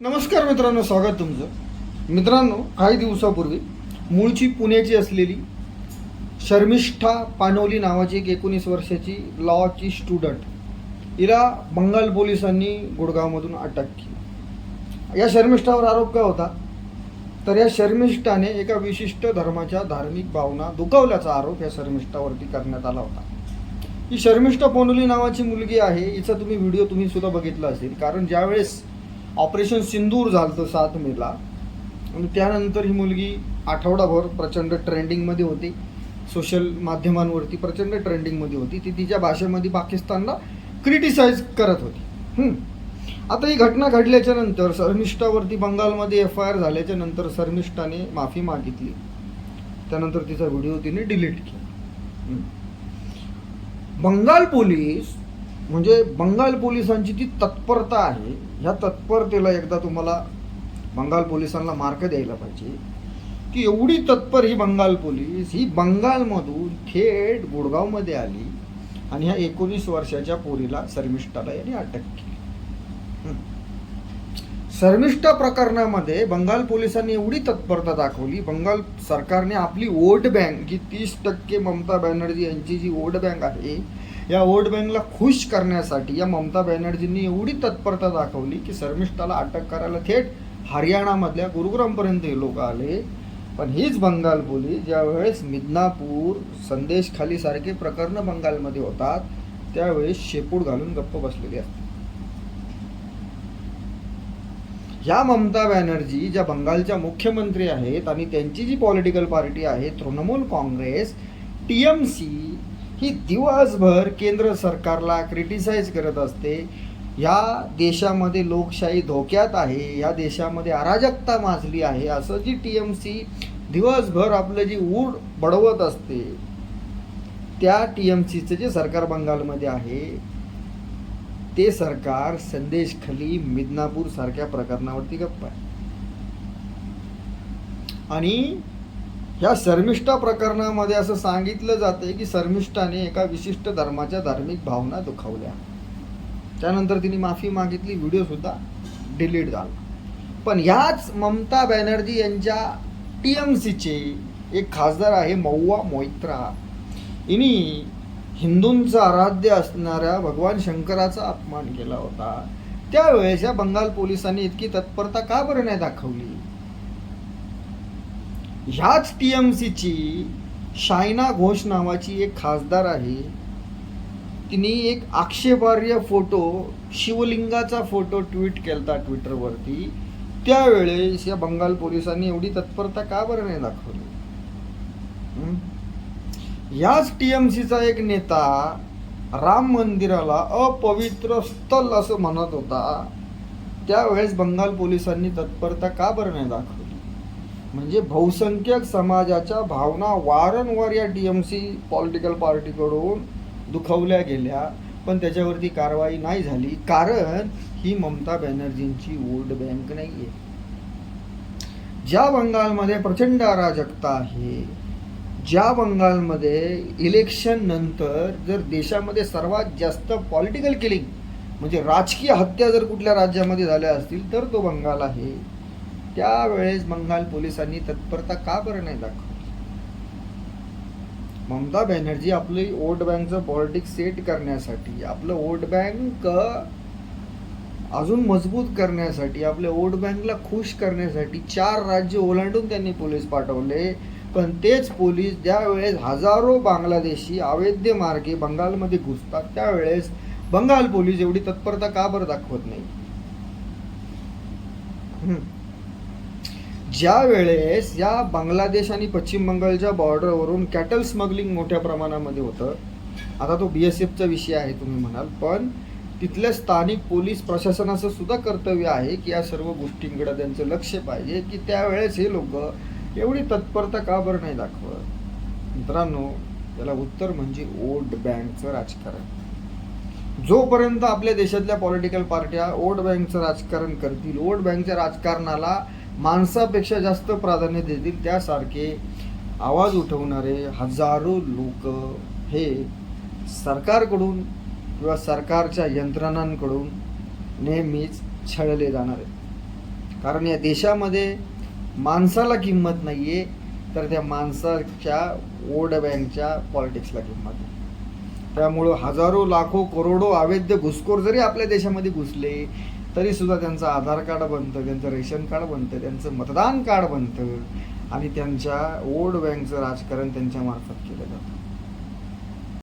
नमस्कार मित्रांनो स्वागत तुमचं. मित्रांनो काही दिवसापूर्वी मूळची पुण्याची असलेली शर्मिष्ठा पानोली नावाची एक एकोणीस वर्षाची लॉची स्टुडंट हिला बंगाल पोलिसांनी गुडगावमधून अटक केली. या शर्मिष्ठावर आरोप काय होता? तर या शर्मिष्ठाने एका विशिष्ट धर्माच्या धार्मिक भावना दुखावल्याचा आरोप या शर्मिष्ठावरती करण्यात आला होता. ही शर्मिष्ठा पोनोली नावाची मुलगी आहे. हिचा तुम्ही व्हिडिओ तुम्ही सुद्धा बघितला असेल. कारण ज्यावेळेस ऑपरेशन सिंदूर झालं सात मेला. आणि त्यानंतर ही मुलगी आठवडाभर प्रचंड ट्रेंडिंगमध्ये होती. सोशल माध्यमांवरती प्रचंड ट्रेंडिंगमध्ये होती. ती तिच्या भाषेमध्ये पाकिस्तानला क्रिटिसाइज करत होती. आता ही घटना घडल्याच्या नंतर शर्मिष्ठावरती बंगालमध्ये एफ आय आर झाल्याच्यानंतर शर्मिष्ठाने माफी मागितली. त्यानंतर तिचा व्हिडिओ तिने डिलीट केला. बंगाल पोलीस म्हणजे बंगाल पोलिसांची जी तत्परता आहे ह्या तत्परतेला एकदा तुम्हाला बंगाल पोलिसांना मार्क द्यायला पाहिजे. की एवढी तत्पर ही बंगाल पोलीस ही बंगालमधून थेट गुडगावमध्ये आली आणि ह्या एकोणीस वर्षाच्या पोरीला शर्मिष्ठाला यांनी अटक केली. शर्मिष्ठा प्रकरणामध्ये बंगाल पोलिसांनी एवढी तत्परता दाखवली बंगाल सरकारने आपली वोट बँक जी तीस टक्के ममता बॅनर्जी यांची जी वोट बँक आहे या वोट बँकला खुश करण्यासाठी या ममता बॅनर्जींनी एवढी तत्परता दाखवली की शर्मिष्ठाला अटक करायला थेट हरियाणामधल्या गुरुग्रामपर्यंत हे लोक आले. पण हीच बंगाल पोलीस ज्यावेळेस मिदनापूर संदेश खाली सारखे प्रकरणं बंगालमध्ये होतात त्यावेळेस शेपूट घालून गप्प बसलेली असते. ह्या ममता बॅनर्जी ज्या बंगालच्या मुख्यमंत्री आहेत आणि त्यांची जी पॉलिटिकल पार्टी आहे Trinamool Congress T M C ही दिवसभर केंद्र सरकारला क्रिटिसाइज करत असते. या देशामध्ये लोकशाही धोक्यात आहे. या देशामध्ये अराजकता माजली आहे. असं जी टी एम सी दिवसभर आपलं जी ऊड बडवत असते त्या टी एम सीचं जे सरकार बंगालमध्ये आहे ते सरकार संदेश खली मिदनापूर सारख्या प्रकरणावरती गप्प आहे. आणि ह्या शर्मिष्ठा प्रकरणामध्ये असं सांगितलं जाते की शर्मिष्ठाने एका विशिष्ट धर्माच्या धार्मिक भावना दुखावल्या. त्यानंतर तिने माफी मागितली व्हिडिओ सुद्धा डिलीट झाला. पण ह्याच ममता बॅनर्जी यांच्या टी एम सीचे एक खासदार आहे मौवा मोहित्रा इनी हिंदूंचा आराध्य असणाऱ्या भगवान शंकराचा अपमान केला होता. त्यावेळेस या बंगाल पोलिसांनी इतकी तत्परता का बरं नाही दाखवली? ह्याच टी एम सीची शायना घोष नावाची एक खासदार आहे. तिने एक आक्षेपार्ह फोटो शिवलिंगाचा फोटो ट्विट केलता ट्विटरवरती. त्यावेळेस या बंगाल पोलिसांनी एवढी तत्परता का बरं नाही दाखवली? ह्याच टी एम सीचा एक नेता राम मंदिराला अपवित्र स्थल असं म्हणत होता. त्यावेळेस बंगाल पोलिसांनी तत्परता का बरं नाही दाखवली? म्हणजे बहुसंख्यक समाजाच्या भावना वारंवार या टी एम सी पॉलिटिकल पार्टीकडून दुखवल्या गेल्या पण त्याच्यावरती कारवाई नाही झाली कारण ही ममता बॅनर्जींची वोट बँक नाही आहे ज्या बंगालमध्ये प्रचंड अराजकता आहे ज्या बंगालमध्ये इलेक्शन नंतर जर देशामध्ये सर्वात जास्त पॉलिटिकल किलिंग म्हणजे राजकीय हत्या जर कुठल्या राज्यामध्ये झाल्या असतील तर तो बंगाल आहे. त्यावेळेस बंगाल पोलिसांनी तत्परता का बरं नाही दाखवली? ममता बॅनर्जी आपली वोट बँकचं पॉलिटिक्स सेट करण्यासाठी आपलं वोट बँक अजून मजबूत करण्यासाठी आपल्या वोट बँकला खुश करण्यासाठी चार राज्य ओलांडून त्यांनी पोलीस पाठवले. पण तेच पोलीस ज्यावेळेस हजारो बांगलादेशी अवैध मार्गे बंगालमध्ये घुसतात त्यावेळेस बंगाल पोलीस एवढी तत्परता का बरं दाखवत नाही? ज्या वेळेस या बांगलादेश आणि पश्चिम बंगालच्या बॉर्डरवरून कॅटल स्मगलिंग मोठ्या प्रमाणामध्ये होतं आता तो बी एस एफचा विषय आहे तुम्ही म्हणाल पण तिथल्या स्थानिक पोलीस प्रशासनाचं सुद्धा कर्तव्य आहे की या सर्व गोष्टींकडे त्यांचं लक्ष पाहिजे की त्यावेळेस हे लोक एवढी तत्परता का बरं नाही दाखवत? मित्रांनो त्याला उत्तर म्हणजे वोट बँकचं राजकारण. जोपर्यंत आपल्या देशातल्या पॉलिटिकल पार्ट्या वोट बँकचं राजकारण करतील वोट बँकच्या राजकारणाला माणसापेक्षा जास्त प्राधान्य देतील त्यासारखे आवाज उठवणारे हजारो लोक हे सरकारकडून किंवा सरकारच्या यंत्रणांकडून नेहमीच छळले जाणार आहेत. कारण या देशामध्ये माणसाला किंमत नाही आहे तर त्या माणसाच्या वोट बँकच्या पॉलिटिक्सला किंमत आहे त्यामुळं हजारो लाखो करोडो अवैध घुसखोर जरी आपल्या देशामध्ये घुसले तरी सुद्धा त्यांचं आधार कार्ड बनतं त्यांचं रेशन कार्ड बनतं त्यांचं मतदान कार्ड बनतं आणि त्यांच्या वोट बँकचं राजकारण त्यांच्यामार्फत केलं जातं.